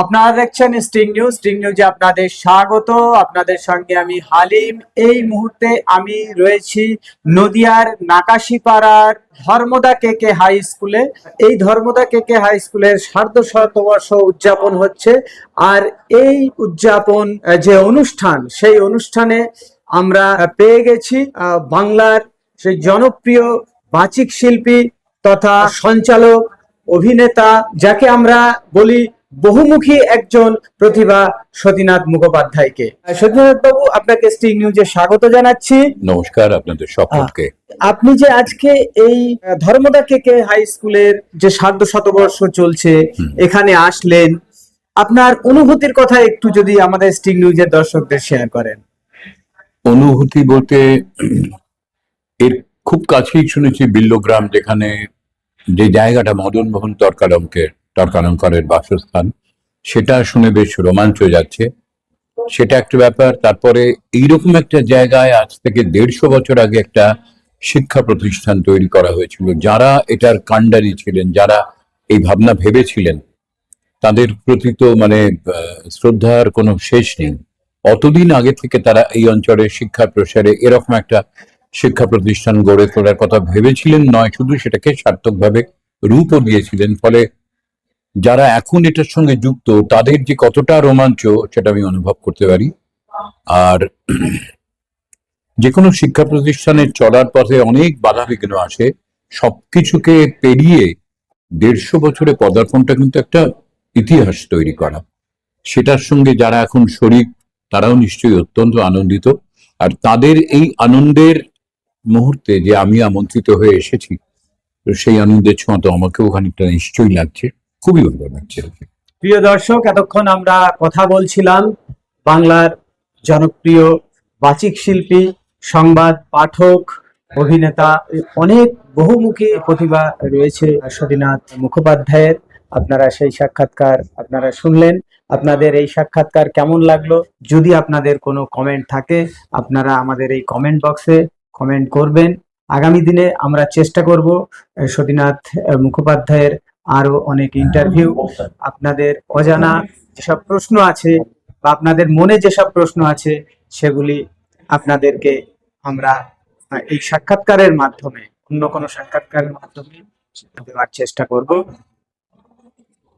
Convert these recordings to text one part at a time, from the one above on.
আপনারা দেখছেন sting news sting নিউজে আপনাদের স্বাগত। আপনাদের সঙ্গে আমি হালিম। এই মুহূর্তে আমি রয়েছি নদিয়ার নাকাশিপাড়ার ধর্মদা কে কে হাই স্কুলে। এই ধর্মদা কে কে হাই স্কুলের সার্ধ শতবর্ষ উদযাপন হচ্ছে। আর এই উদযাপন যে অনুষ্ঠান, সেই অনুষ্ঠানে আমরা পেয়ে গেছি বাংলার সেই জনপ্রিয় বাচিক শিল্পী তথা সঞ্চালক, অভিনেতা, যাকে আমরা বলি বহুমুখী একজন প্রতিভা সতীনাথ মুখোপাধ্যায়কে। সতীনাথ বাবু আপনাকে স্টিং নিউজে স্বাগত জানাচ্ছি। নমস্কার আপনাদের সকলকে। আপনি যে আজকে এই ধর্মদা কেকে হাই স্কুলের যে সার্ধ শতবর্ষ চলছে এখানে আসলেন আপনার অনুভূতির কথা একটু যদি আমাদের স্টিং নিউজের দর্শকদের শেয়ার করেন। অনুভূতি বলতে এর খুব কাছেই শুনেছি বিল্লগ্রাম যেখানে যে জায়গাটা মদন মোহন তর্কালঙ্কের তর্কালঙ্করের বাসস্থান। সেটা শুনে বেশ রোমাঞ্চ যাচ্ছে। সেটা একটা ব্যাপার। তারপরে এইরকম একটা জায়গায় আজ থেকে দেড়শো বছর আগে একটা শিক্ষা প্রতিষ্ঠান তৈরি করা হয়েছিল। যারা এটার কাণ্ডারি ছিলেন, যারা এই ভাবনা ভেবেছিলেন, তাদের প্রতি তো মানে শ্রদ্ধার কোনো শেষ নেই। অতদিন আগে থেকে তারা এই অঞ্চলের শিক্ষা প্রসারে এরকম একটা শিক্ষা প্রতিষ্ঠান গড়ে তোলার কথা ভেবেছিলেন, নয়, শুধু সেটাকে সার্থকভাবে রূপও দিয়েছিলেন। ফলে যারা এখন এটার সঙ্গে যুক্ত, তাদের যে কতটা রোমাঞ্চ সেটা আমি অনুভব করতে পারি। আর যে কোনো শিক্ষা প্রতিষ্ঠানের চলার পথে অনেক বাধা বিঘ্ন আসে। সবকিছুকে পেরিয়ে দেড়শো বছরে পদার্পণটা কিন্তু একটা ইতিহাস তৈরি করা। সেটার সঙ্গে যারা এখন শরিক, তারাও নিশ্চয়ই অত্যন্ত আনন্দিত। আর তাদের এই আনন্দের মুহূর্তে যে আমি আমন্ত্রিত হয়ে এসেছি, তো সেই আনন্দের ছোঁয়া তো আমাকেও খানিকটা নিশ্চয়ই লাগছে। খুবই প্রিয় দর্শক, এতক্ষণ আমরা কথা বলছিলাম বাংলার জনপ্রিয় বাচিক শিল্পী, সংবাদ পাঠক, অভিনেতা, অনেক বহুমুখী প্রতিভা রয়েছে সতীনাথ মুখোপাধ্যায়ের। আপনারা সেই সাক্ষাৎকার আপনারা শুনলেন। আপনাদের এই সাক্ষাৎকার কেমন লাগল? যদি আপনাদের কোনো কমেন্ট থাকে, আপনারা আমাদের এই কমেন্ট বক্সে কমেন্ট করবেন। আগামী দিনে আমরা চেষ্টা করব, সতীনাথ মুখোপাধ্যায়ের আরও অনেক ইন্টারভিউ আপনাদের অজানা যেসব প্রশ্ন আছে বা আপনাদের মনে যেসব প্রশ্ন আছে, সেগুলি আপনাদেরকে আমরা এই সাক্ষাৎকারের মাধ্যমে, অন্য কোনো সাক্ষাৎকারের মাধ্যমে দেওয়ার চেষ্টা করব।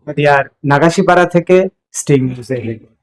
নদিয়ার নাগাশিপাড়া থেকে স্টিং নিউজের রিপোর্ট